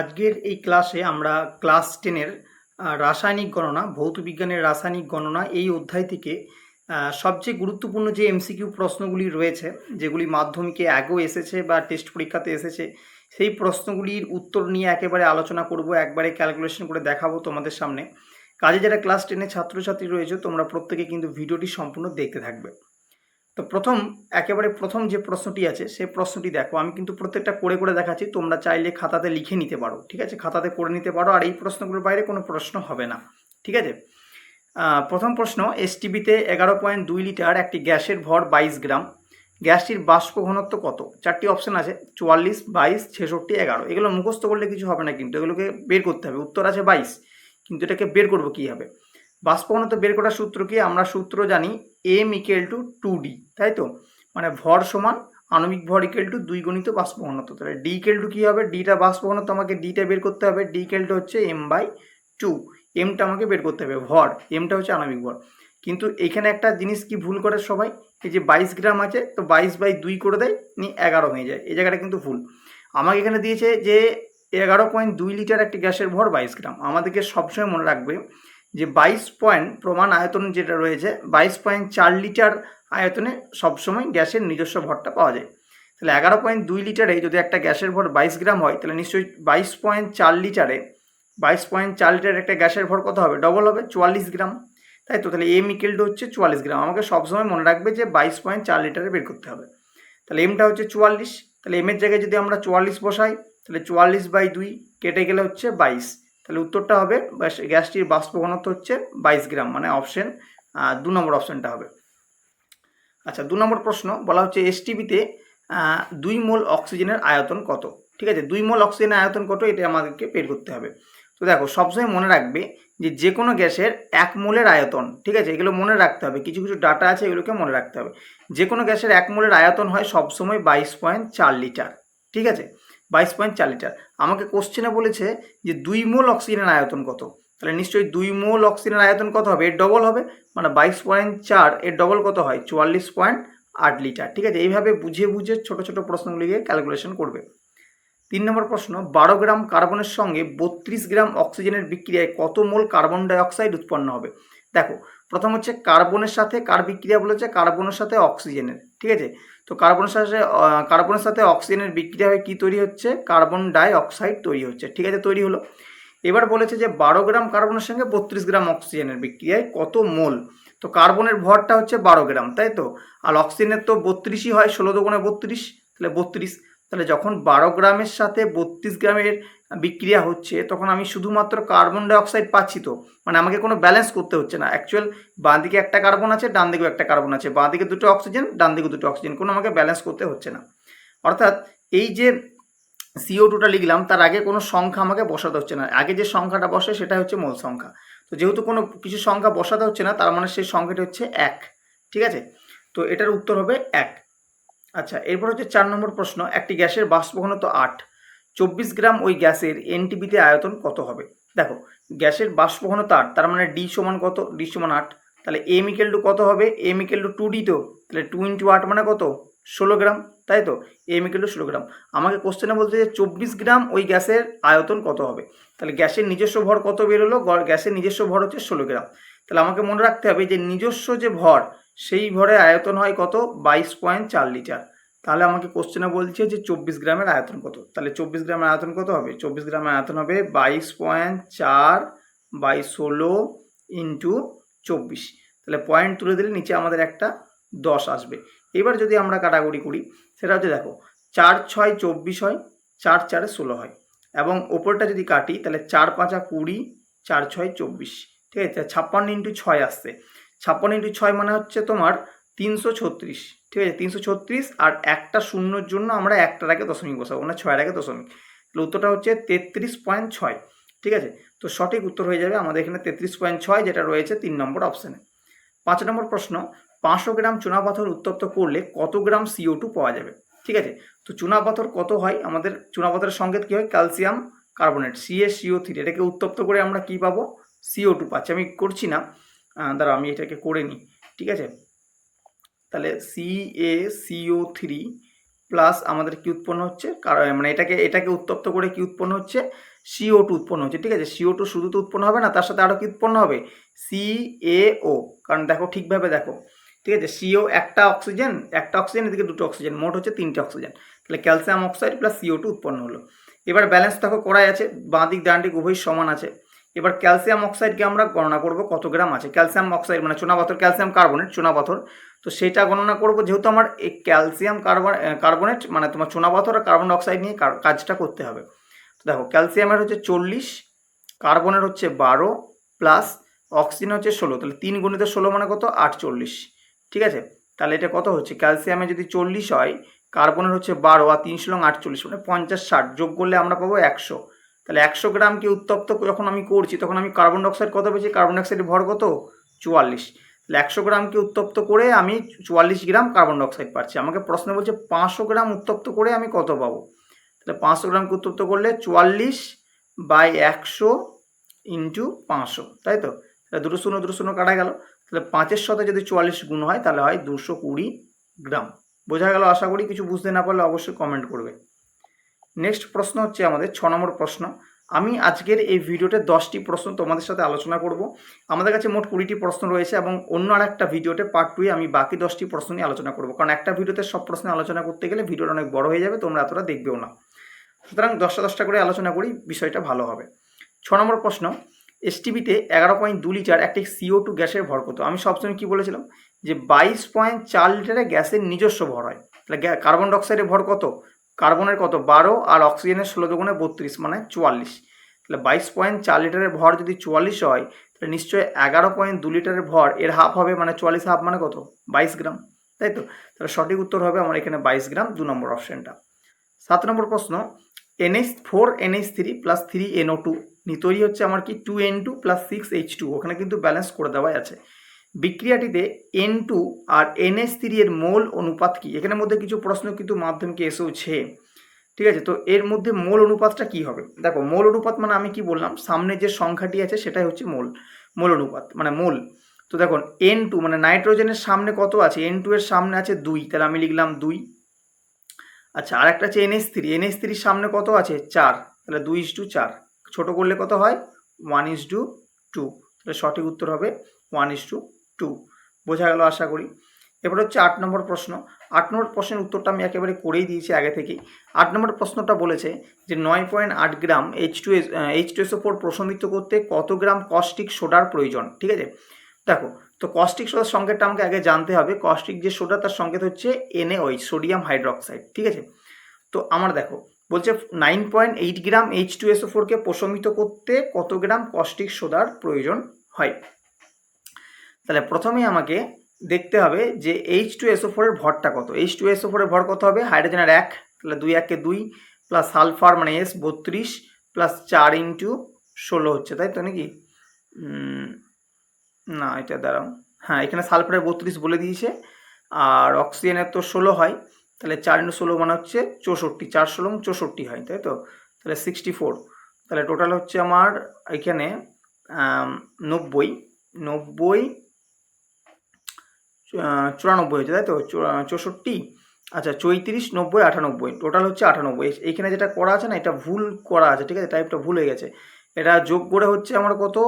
আজকের এই ক্লাসে আমরা ক্লাস টেনের রাসায়নিক গণনা, ভৌত বিজ্ঞানের রাসায়নিক গণনা এই অধ্যায় থেকে সবচেয়ে গুরুত্বপূর্ণ যে এমসিকিউ প্রশ্নগুলি রয়েছে, যেগুলি মাধ্যমিকে আগেও এসেছে বা টেস্ট পরীক্ষাতে এসেছে, সেই প্রশ্নগুলির উত্তর নিয়ে একেবারে আলোচনা করব, একবারে ক্যালকুলেশন করে দেখাবো তোমাদের সামনে। কাজে যারা ক্লাস টেনের ছাত্রছাত্রী রয়েছে, তোমরা প্রত্যেকে কিন্তু ভিডিওটি সম্পূর্ণ দেখতে থাকবে। তো প্রথম, একেবারে প্রথম যে প্রশ্নটি আছে, সেই প্রশ্নটি দেখো। আমি কিন্তু প্রত্যেকটা করে করে দেখাচ্ছি, তোমরা চাইলে খাতাতে লিখে নিতে পারো, ঠিক আছে? খাতাতে করে নিতে পারো, আর এই প্রশ্নগুলোর বাইরে কোনো প্রশ্ন হবে না, ঠিক আছে? প্রথম প্রশ্ন এসটিবিতে এগারো পয়েন্ট দুই লিটার একটি গ্যাসের ভর বাইশ গ্রাম। গ্যাসটির বাষ্প ঘনত্ব কত? চারটি অপশন আছে, চুয়াল্লিশ, বাইশ, ছেষট্টি, এগারো। এগুলো মুখস্থ করলে কিছু হবে না কিন্তু, এগুলোকে বের করতে হবে। উত্তর আছে বাইশ, কিন্তু এটাকে বের করব কীভাবে? বাষ্প ঘনত্ব বের করার সূত্র কি? আমরা সূত্র জানি M equal to two D তাই তো? মানে ভর সমান আণবিক ভর ইকেল টু দুই গণিত বাষ্প ঘনত্ব তাহলে ডি ইকেল টু কী হবে? ডিটা বাষ্প ঘনত্ব আমাকে ডিটা বের করতে হবে। ডি ইকেল টু হচ্ছে এম বাই টু এমটা আমাকে বের করতে হবে, ভর। এমটা হচ্ছে আণবিক ভর। কিন্তু এখানে একটা জিনিস কি ভুল করে সবাই? এই যে বাইশ গ্রাম আছে, তো বাইশ বাই দুই করে দেয় নি এগারো হয়ে যায়। এই জায়গাটা কিন্তু ভুল। আমাকে এখানে দিয়েছে যে এগারো পয়েন্ট দুই লিটার একটি গ্যাসের ভর বাইশ গ্রাম। আমাদেরকে সবসময় মনে রাখবে যে বাইশ পয়েন্ট প্রমাণ আয়তন যেটা রয়েছে, বাইশ পয়েন্ট চার লিটার আয়তনে সবসময় গ্যাসের নিজস্ব ভরটা পাওয়া যায়। তাহলে এগারো পয়েন্ট দুই লিটারে যদি একটা গ্যাসের ভর বাইশ গ্রাম হয়, তাহলে নিশ্চয়ই বাইশ পয়েন্ট চার লিটারে, বাইশ পয়েন্ট চার লিটার একটা গ্যাসের ভর কত হবে? ডবল হবে, চুয়াল্লিশ গ্রাম। তাই তো? তাহলে এম ইকেলটা হচ্ছে চুয়াল্লিশ গ্রাম। আমাকে সবসময় মনে রাখবে যে বাইশ পয়েন্ট চার লিটারে বের করতে হবে। তাহলে এমটা হচ্ছে চুয়াল্লিশ। তাহলে এমের জায়গায় যদি আমরা চুয়াল্লিশ বসাই, তাহলে চুয়াল্লিশ বাই দুই কেটে গেলে হচ্ছে বাইশ। তাহলে উত্তরটা হবে গ্যাসটির বাষ্প ঘনত্ব হচ্ছে বাইশ গ্রাম মানে অপশন দু নম্বর অপশনটা হবে। আচ্ছা দু নম্বর প্রশ্ন, বলা হচ্ছে এসটিভিতে দুই মোল অক্সিজেনের আয়তন কত? ঠিক আছে, দুই মোল অক্সিজেনের আয়তন কত, এটা আমাদেরকে বের করতে হবে। তো দেখো, সবসময় মনে রাখবে যে যে কোনো গ্যাসের এক মোলের আয়তন, ঠিক আছে, এগুলো মনে রাখতে হবে, কিছু কিছু ডাটা আছে, এগুলোকে মনে রাখতে হবে। যে কোনো গ্যাসের এক মোলের আয়তন হয় সবসময় বাইশ পয়েন্ট চার লিটার, ঠিক আছে? বাইশ পয়েন্ট চার লিটার। আমাকে কোশ্চেনে বলেছে যে দুই মোল অক্সিজেনের আয়তন কত? তাহলে নিশ্চয়ই দুই মোল অক্সিজেনের আয়তন কত হবে? এর ডবল হবে। মানে বাইশ পয়েন্ট চার, এর ডবল কত হয়? চুয়াল্লিশ পয়েন্ট আট লিটার। ঠিক আছে? এইভাবে বুঝে বুঝে ছোট ছোট প্রশ্নগুলিকে ক্যালকুলেশন করবে। তিন নম্বর প্রশ্ন, বারো গ্রাম কার্বনের সঙ্গে বত্রিশ গ্রাম অক্সিজেনের বিক্রিয়ায় কত মোল কার্বন ডাইঅক্সাইড উৎপন্ন হবে? দেখো প্রথম হচ্ছে কার্বনের সাথে, কার বিক্রিয়া বলেছে কার্বনের সাথে অক্সিজেনের, ঠিক আছে? তো কার্বনের সাথে কার্বনের সাথে অক্সিজেনের বিক্রিয়া হয়ে কী তৈরি হচ্ছে? কার্বন ডাই অক্সাইড তৈরি হচ্ছে, ঠিক আছে? তৈরি হলো। এবার বলেছে যে বারো গ্রাম কার্বনের সঙ্গে বত্রিশ গ্রাম অক্সিজেনের বিক্রিয়ায় কত মোল? তো কার্বনের ভরটা হচ্ছে বারো গ্রাম, তাই তো? আর অক্সিজেনের তো বত্রিশই হয়, ষোলো দোকানে বত্রিশ, তাহলে বত্রিশ তাহলে যখন বারো গ্রামের সাথে বত্রিশ গ্রামের বিক্রিয়া হচ্ছে, তখন আমি শুধুমাত্র কার্বন ডাইঅক্সাইড পাচ্ছি তো। মানে আমাকে কোনো ব্যালেন্স করতে হচ্ছে না। অ্যাকচুয়াল বাঁ দিকে একটা কার্বন আছে, ডান দিকেও একটা কার্বন আছে। বাঁ দিকে দুটো অক্সিজেন ডান দিকে দুটো অক্সিজেন কোনো আমাকে ব্যালেন্স করতে হচ্ছে না। অর্থাৎ এই যে সিও টুটা লিখলাম, তার আগে কোনো সংখ্যা আমাকে বসাতে হচ্ছে না। আগে যে সংখ্যাটা বসে সেটা হচ্ছে মূল সংখ্যা। তো যেহেতু কোনো কিছু সংখ্যা বসাতে হচ্ছে না, তার মানে সেই সংখ্যাটি হচ্ছে এক। ঠিক আছে? তো এটার উত্তর হবে এক। আচ্ছা এরপর হচ্ছে চার নম্বর প্রশ্ন, একটি গ্যাসের বাষ্প ঘনত্ব আট। চব্বিশ গ্রাম ওই গ্যাসের এনটিপিতে আয়তন কত হবে? দেখো, গ্যাসের বাষ্প ঘনত্ব আট, তার মানে ডি সমান কত? ডি সমান আট। তাহলে এম ইকেল টু কত হবে? M equal to two D তো। তাহলে টু ইন্টু আট মানে কত? ষোলো গ্রাম, তাই তো? এম ইকেল টু ষোলো গ্রাম। আমাকে কোশ্চেনে বলতে যে চব্বিশ গ্রাম ওই গ্যাসের আয়তন কত হবে? তাহলে গ্যাসের নিজস্ব ভর কত বেরোলো? গ্যাসের নিজস্ব ভর হচ্ছে ষোলো গ্রাম। তাহলে আমাকে মনে রাখতে হবে যে নিজস্ব যে ভর সেই ভরে আয়তন হয় কত? বাইশ পয়েন্ট চার লিটার। তাহলে আমাকে কোশ্চেনে বলছে যে চব্বিশ গ্রামের আয়তন কত? তাহলে চব্বিশ গ্রামের আয়তন কত হবে? চব্বিশ গ্রামের আয়তন হবে বাইশ পয়েন্ট চার বাই ষোলো ইন্টু চব্বিশ। তাহলে পয়েন্ট তুলে দিলে নিচে আমাদের একটা দশ আসবে। এবার যদি আমরা কাটাকুটি করি, সেটা হচ্ছে দেখো, চার ছয় চব্বিশ হয়, চার চারে ষোলো হয়। এবং ওপরটা যদি কাটি, তাহলে চার পাঁচা কুড়ি, চার ছয় চব্বিশ। ঠিক আছে? ছাপ্পান্ন ইন্টু ছয় আসছে। ছাপ্পান্ন ইন্টু ছয় মানে হচ্ছে তোমার তিনশো ছত্রিশ। ঠিক আছে? তিনশো ছত্রিশ আর একটা শূন্যর জন্য আমরা একটার আগে দশমিক বসাবো না, ছয়ের আগে দশমিক। তাহলে উত্তরটা হচ্ছে তেত্রিশ পয়েন্ট ছয়। ঠিক আছে? তো সঠিক উত্তর হয়ে যাবে আমাদের এখানে তেত্রিশ পয়েন্ট ছয় যেটা রয়েছে তিন নম্বর অপশানে। পাঁচ নম্বর প্রশ্ন, পাঁচশো গ্রাম চুনাপাথর উত্তপ্ত করলে কত গ্রাম সিও টু পাওয়া যাবে? ঠিক আছে? তো চুনাপাথর কত হয়? আমাদের চুনাপাথরের সংকেত কী হয়? Calcium carbonate CS CO three এটাকে উত্তপ্ত করে আমরা কি পাবো? সিও টু পাচ্ছি। আমি করছি না। দাঁড়াও, আমি এটাকে করে নিই, ঠিক আছে? তাহলে C A CO three plus আমাদের কি উৎপন্ন হচ্ছে? মানে এটাকে এটাকে উত্তপ্ত করে কি উৎপন্ন হচ্ছে? সিও টু উৎপন্ন হচ্ছে, ঠিক আছে? সিও টু শুধু তো উৎপন্ন হবে না, তার সাথে আরও কি উৎপন্ন হবে? সি এ ও কারণ দেখো ঠিকভাবে দেখো, ঠিক আছে? সিও একটা অক্সিজেন একটা অক্সিজেন এদিকে দুটো অক্সিজেন মোট হচ্ছে তিনটে অক্সিজেন তাহলে calcium oxide plus CO two উৎপন্ন হলো। এবার ব্যালেন্স দেখো করাই আছে বাঁ দিক ডান দিক উভয় সমান আছে। এবার ক্যালসিয়াম অক্সাইডকে আমরা গণনা করব কত গ্রাম আছে? ক্যালসিয়াম অক্সাইড মানে চুনাপাথর ক্যালসিয়াম কার্বনেট চুনাপাথর তো সেটা গণনা করব যেহেতু আমার এই ক্যালসিয়াম কার্বন কার্বনেট মানে তোমার চুনাপাথর আর কার্বন অক্সাইড নিয়ে কাজটা করতে হবে। তো দেখো, ক্যালসিয়ামের হচ্ছে চল্লিশ, কার্বনের হচ্ছে বারো, প্লাস অক্সিজেন হচ্ছে ষোলো। তাহলে তিন গুণিত ষোলো মানে কত? আটচল্লিশ। ঠিক আছে? তাহলে এটা কত হচ্ছে? ক্যালসিয়ামে যদি চল্লিশ হয়, কার্বনের হচ্ছে বারো আর তিনশো লং আটচল্লিশ মানে পঞ্চাশ ষাট যোগ করলে আমরা পাবো একশো। তাহলে একশো গ্রামকে উত্তপ্ত যখন আমি করছি, তখন আমি কার্বন ডাইঅক্সাইড কত পেয়েছি? কার্বন ডাইঅক্সাইডের ভর কত? চুয়াল্লিশ। তাহলে একশো গ্রামকে উত্তপ্ত করে আমি চুয়াল্লিশ গ্রাম কার্বন ডাইঅক্সাইড পাচ্ছি। আমাকে প্রশ্ন বলছে, পাঁচশো গ্রাম উত্তপ্ত করে আমি কত পাবো? তাহলে পাঁচশো গ্রামকে উত্তপ্ত করলে? চুয়াল্লিশ বাই একশো ইন্টু পাঁচশো, তাই তো? তাহলে দুটো শূন্য দুটো শূন্য কাটা গেল। তাহলে পাঁচের সাথে যদি চুয়াল্লিশ গুণ হয়, তাহলে হয় দুশো কুড়ি গ্রাম। বোঝা গেল? আশা করি কিছু বুঝতে না পারলে অবশ্যই কমেন্ট করবে। নেক্সট প্রশ্ন হচ্ছে আমাদের ছ নম্বর প্রশ্ন। আমি আজকের এই ভিডিওতে দশটি প্রশ্ন তোমাদের সাথে আলোচনা করব। আমাদের কাছে মোট কুড়িটি প্রশ্ন রয়েছে এবং অন্য আর একটা ভিডিওতে পার্ট টুয়ে আমি বাকি দশটি প্রশ্ন নিয়ে আলোচনা করব। কারণ একটা ভিডিওতে সব প্রশ্নে আলোচনা করতে গেলে ভিডিওটা অনেক বড় হয়ে যাবে, তোমরা এতটা দেখবেও না। সুতরাং দশটা দশটা করে আলোচনা করি, বিষয়টা ভালো হবে। ছ নম্বর প্রশ্ন এসটিভিতে এগারো পয়েন্ট দু লিটার একটি সিও টু গ্যাসের ভর কত? আমি সবসময় কী বলেছিলাম? যে বাইশ পয়েন্ট চার লিটারে গ্যাসের নিজস্ব ভর হয়। তাহলে কার্বন ডাইঅক্সাইডের ভর কত? কার্বনের কত? বারো আর অক্সিজেনের ষোলো দুগুণে বত্রিশ মানে চুয়াল্লিশ। তাহলে বাইশ পয়েন্ট চার লিটারের ভর যদি চুয়াল্লিশ হয়, তাহলে নিশ্চয়ই এগারো পয়েন্ট দু লিটারের ভর এর হাফ হবে মানে চুয়াল্লিশ হাফ মানে কত? বাইশ গ্রাম। তাই তো? তাহলে সঠিক উত্তর হবে আমার এখানে বাইশ গ্রাম, দু নম্বর অপশনটা। সাত নম্বর প্রশ্ন NH four NH three plus three NO two তৈরি হচ্ছে আমার কি? Two N two plus six H two ওখানে কিন্তু ব্যালেন্স করে দেওয়াই আছে। বিক্রিয়াটিতে এন টু আর এনএস থ্রি এর মোল অনুপাত কি? এখানের মধ্যে কিছু প্রশ্ন কিন্তু মাধ্যমিকে এসেওছে। ঠিক আছে? তো এর মধ্যে মোল অনুপাতটা কি হবে? দেখো, মোল অনুপাত মানে আমি কি বললাম? সামনে যে সংখ্যাটি আছে সেটাই হচ্ছে মোল। মোল অনুপাত মানে মোল। তো দেখুন এন টু মানে নাইট্রোজেনের সামনে কত আছে? এন টু এর সামনে আছে দুই। তাহলে আমি লিখলাম দুই। আচ্ছা আর একটা আছে এনএস থ্রি এনএস থ্রির সামনে কত আছে? চার। তাহলে দুই ইস টু চার। ছোটো করলে কত হয়? One is to two. তাহলে সঠিক উত্তর হবে ওয়ান ইস টু টু বোঝা গেল আশা করি। এবার হচ্ছে আট নম্বর প্রশ্ন। আট নম্বর প্রশ্নের উত্তরটা আমি একেবারে করেই দিয়েছি আগে থেকেই। আট নম্বর প্রশ্নটা বলেছে যে নয় পয়েন্ট আট gram H two S H two SO four প্রশমিত করতে কত গ্রাম কস্টিক সোডার প্রয়োজন? ঠিক আছে? দেখো, তো কস্টিক সোডার সংকেতটা আমাকে আগে জানতে হবে। কস্টিক যে সোডা তার সংকেত হচ্ছে এনএওইচ সোডিয়াম হাইড্রোক্সাইড ঠিক আছে? তো আমার দেখো, বলছে nine point eight gram H two SO ফোরকে প্রশমিত করতে কত গ্রাম কস্টিক সোডার প্রয়োজন হয়? তাহলে প্রথমেই আমাকে দেখতে হবে যে এইচ টু এসও ফোরের ভরটা কত। এইচ টু এসও ফোরের ভর কত হবে? হাইড্রোজেনের এক, তাহলে দুই একে দুই প্লাস সালফার মানে এস বত্রিশ প্লাস চার ইন্টু ষোলো হচ্ছে, তাই তো নাকি? না, এটা দাঁড়াও। হ্যাঁ এখানে সালফারের বত্রিশ বলে দিয়েছে, আর অক্সিজেনের তো ষোলো হয়, তাহলে চার ইন্টু ষোলো মানে হচ্ছে চৌষট্টি, চার ষোলো চৌষট্টি হয়, তাই তো? তাহলে সিক্সটি ফোর তাহলে টোটাল হচ্ছে আমার এখানে নব্বই নব্বই চুরানব্বই হচ্ছে তাই তো? চৌষট্টি? আচ্ছা চৌত্রিশ, নব্বই, আটানব্বই। টোটাল হচ্ছে আটানব্বই। এ- এইখানে যেটা করা আছে না, এটা ভুল করা আছে, ঠিক আছে? টাইপটা ভুল হয়ে গেছে। এটা যোগ করে হচ্ছে আমার কত?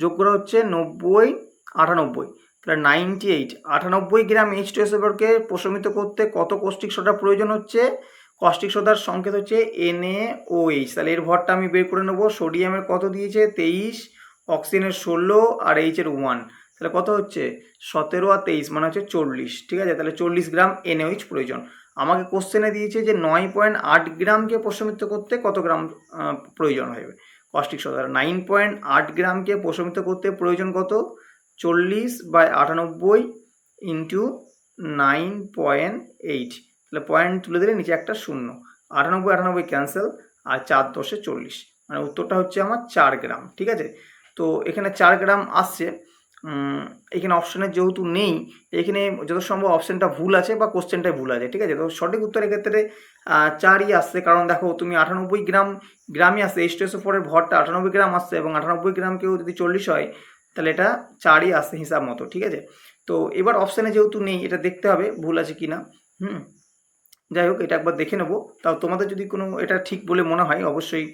যোগ করে হচ্ছে নব্বই, আটানব্বই। তাহলে নাইনটি এইট আটানব্বই গ্রাম এইচ টু এসএফকে প্রশমিত করতে কত কষ্টিক সোডা প্রয়োজন হচ্ছে? কষ্টিক সোডার সংকেত হচ্ছে এন এ ও এইচ তাহলে এর ভরটা আমি বের করে নেব। সোডিয়ামের কত দিয়েছে? তেইশ অক্সিজেনের ষোলো, আর এইচের ওয়ান তাহলে কত হচ্ছে? সতেরো আর তেইশ মানে হচ্ছে চল্লিশ, ঠিক আছে? তাহলে চল্লিশ গ্রাম এনএইচ প্রয়োজন। আমাকে কোশ্চেনে দিয়েছে যে নয় পয়েন্ট আট গ্রামকে প্রশমিত করতে কত গ্রাম প্রয়োজন হবে? কস্টিক সোডা নাইন পয়েন্ট আট গ্রামকে প্রশমিত করতে প্রয়োজন কত? চল্লিশ বাই আটানব্বই ইন্টু নাইন পয়েন্ট এইট তাহলে পয়েন্ট তুলে দিলে নিচে একটা শূন্য। আটানব্বই আটানব্বই ক্যান্সেল আর চার দশে চল্লিশ। মানে উত্তরটা হচ্ছে আমার চার গ্রাম, ঠিক আছে? তো এখানে চার গ্রাম আসছে। এখানে অপশনের যেহেতু নেই, এখানে যত সম্ভব অপশনটা ভুল আছে বা কোশ্চেনটাই ভুল আছে, ঠিক আছে? তো সঠিক উত্তরের ক্ষেত্রে চারই আসছে। কারণ দেখো, তুমি আটানব্বই গ্রাম, গ্রামই আসছে। এইচ টু ফোরের ভরটা আটানব্বই গ্রাম আসছে এবং আটানব্বই গ্রামকেও যদি চল্লিশ হয়, তাহলে এটা চারই আসছে হিসাব মতো, ঠিক আছে? তো এবার অপশানে যেহেতু নেই, এটা দেখতে হবে ভুল আছে কি না হুম? যাই হোক, এটা একবার দেখে নেব। তাও তোমাদের যদি কোনো এটা ঠিক বলে মনে হয়, অবশ্যই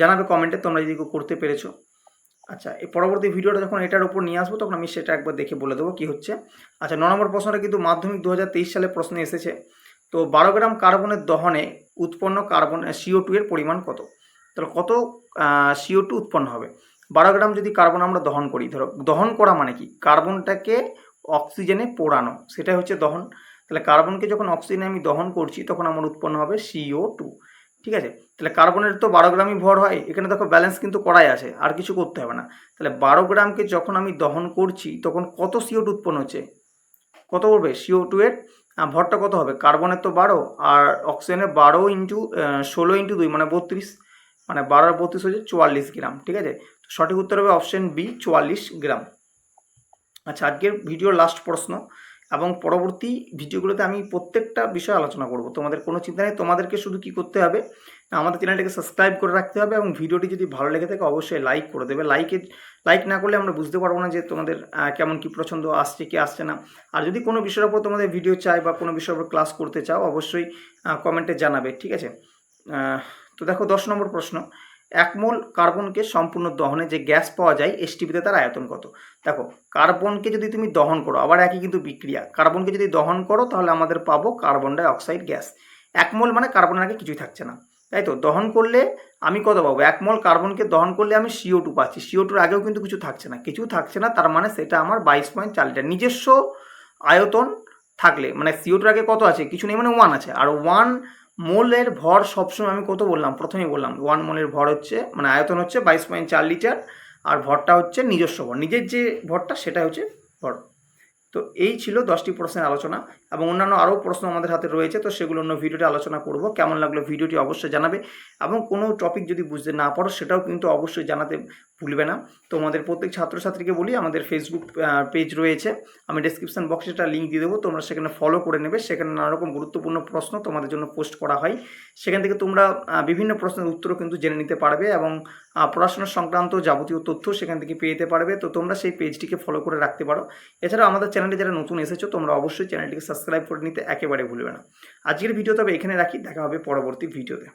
জানাবে কমেন্টে তোমরা যদি করতে পেরেছ। আচ্ছা এই পরবর্তী ভিডিওটা যখন এটার উপর নিয়ে আসব, তখন আমি সেটা একবার দেখে বলে দেবো কি হচ্ছে। আচ্ছা ন নম্বর প্রশ্নটা কিন্তু মাধ্যমিক দু হাজার তেইশ সালে প্রশ্ন এসেছে। তো বারো গ্রাম কার্বনের দহনে উৎপন্ন কার্বন সিও টু এর পরিমাণ কত? তাহলে কত সিও টু উৎপন্ন হবে? বারো গ্রাম যদি কার্বন আমরা দহন করি, ধরো, দহন করা মানে কি? কার্বনটাকে অক্সিজেনে পোড়ানো, সেটাই হচ্ছে দহন। তাহলে কার্বনকে যখন অক্সিজেনে আমি দহন করছি, তখন আমার উৎপন্ন হবে সিও টু ঠিক আছে? তাহলে কার্বনের তো বারো গ্রামই ভর হয়, এখানে দেখো ব্যালেন্স কিন্তু করাই আছে, আর কিছু করতে হবে না। তাহলে বারো গ্রামকে যখন আমি দহন করছি, তখন কত সিও টু উৎপন্ন হচ্ছে? কত করবে সিও টু এর ভরটা কত হবে? কার্বনের তো বারো, আর অক্সিজেনের বারো ইন্টু ষোলো ইন্টু দুই মানে বত্রিশ মানে বারো আর বত্রিশ হচ্ছে চুয়াল্লিশ গ্রাম, ঠিক আছে? সঠিক উত্তর হবে অপশন বি চুয়াল্লিশ গ্রাম। আচ্ছা আজকের ভিডিওর লাস্ট প্রশ্ন। এবং পরবর্তী ভিডিওগুলোতে আমি প্রত্যেকটা বিষয় আলোচনা করব। তোমাদের কোনো চিন্তা নেই, তোমাদেরকে শুধু কি করতে হবে? আমাদের চ্যানেলটাকে সাবস্ক্রাইব করে রাখতে হবে এবং ভিডিওটি যদি ভালো লেগে থাকে অবশ্যই লাইক করে দেবে। লাইকে লাইক না করলে আমরা বুঝতে পারব না যে তোমাদের কেমন কি পছন্দ, আসছে কি আসছে না। আর যদি কোনো বিষয়ের উপর তোমাদের ভিডিও চাই বা কোনো বিষয়ের উপর ক্লাস করতে চাও, অবশ্যই কমেন্টে জানাবে, ঠিক আছে? তো দেখো দশ নম্বর প্রশ্ন। এক মোল কার্বনকে সম্পূর্ণ দহনে যে গ্যাস পাওয়া যায় এসটিপিতে তার আয়তন কত? দেখো, কার্বনকে যদি তুমি দহন করো, আবার একই কিন্তু বিক্রিয়া, কার্বনকে যদি দহন করো, তাহলে আমাদের পাবো কার্বন ডাই অক্সাইড গ্যাস এক মোল মানে কার্বনের আগে কিছুই থাকছে না, তাই তো? দহন করলে আমি কত পাবো? এক মোল কার্বনকে দহন করলে আমি সিও টু পাচ্ছি সিও টুর আগেও কিন্তু কিছু থাকছে না কিছু থাকছে না, তার মানে সেটা আমার বাইশ পয়েন্ট চার লিটার। নিজস্ব আয়তন থাকলে মানে সিও টুর আগে কত আছে? কিছু নেই মানে ওয়ান আছে, আর ওয়ান মোলের ভর সবসময় আমি কত বললাম? প্রথমেই বললাম ওয়ান মোলের ভর হচ্ছে মানে আয়তন হচ্ছে বাইশ পয়েন্ট চার লিটার, আর ভরটা হচ্ছে নিজস্ব ভর। নিজের যে ভরটা সেটা হচ্ছে ভর। তো এই ছিল দশটি প্রশ্নের আলোচনা, এবং অন্যান্য আরও প্রশ্ন আমাদের হাতে রয়েছে, তো সেগুলো অন্য ভিডিওতে আলোচনা করব। কেমন লাগল ভিডিওটি অবশ্যই জানাবে, এবং কোনো টপিক যদি বুঝতে না পারো, সেটাও কিন্তু অবশ্যই জানাতে ভুলবে না। তো আমাদের প্রত্যেক ছাত্রছাত্রীকে বলি, আমাদের ফেসবুক পেজ রয়েছে। আমি ডেসক্রিপশন বক্সে একটা লিঙ্ক দিয়ে দেবো। তোমরা সেখানে ফলো করে নেবে। সেখানে নানা রকম গুরুত্বপূর্ণ প্রশ্ন তোমাদের জন্য পোস্ট করা হয়। সেখান থেকে তোমরা বিভিন্ন প্রশ্নের উত্তরও কিন্তু জেনে নিতে পারবে এবং পড়াশোনা সংক্রান্ত যাবতীয় তথ্য সেখান থেকে পেয়ে যেতে পারবে। তো তোমরা সেই পেজটিকে ফলো করে রাখতে পারো। এছাড়াও আমাদের চ্যানেলে যারা নতুন এসেছ, তোমরা অবশ্যই চ্যানেলটিকে সাবস্ক্রাইব করে নিতে একেবারে ভুলবে না। আজকের ভিডিও তবে এখানে রাখি। দেখা হবে পরবর্তী ভিডিওতে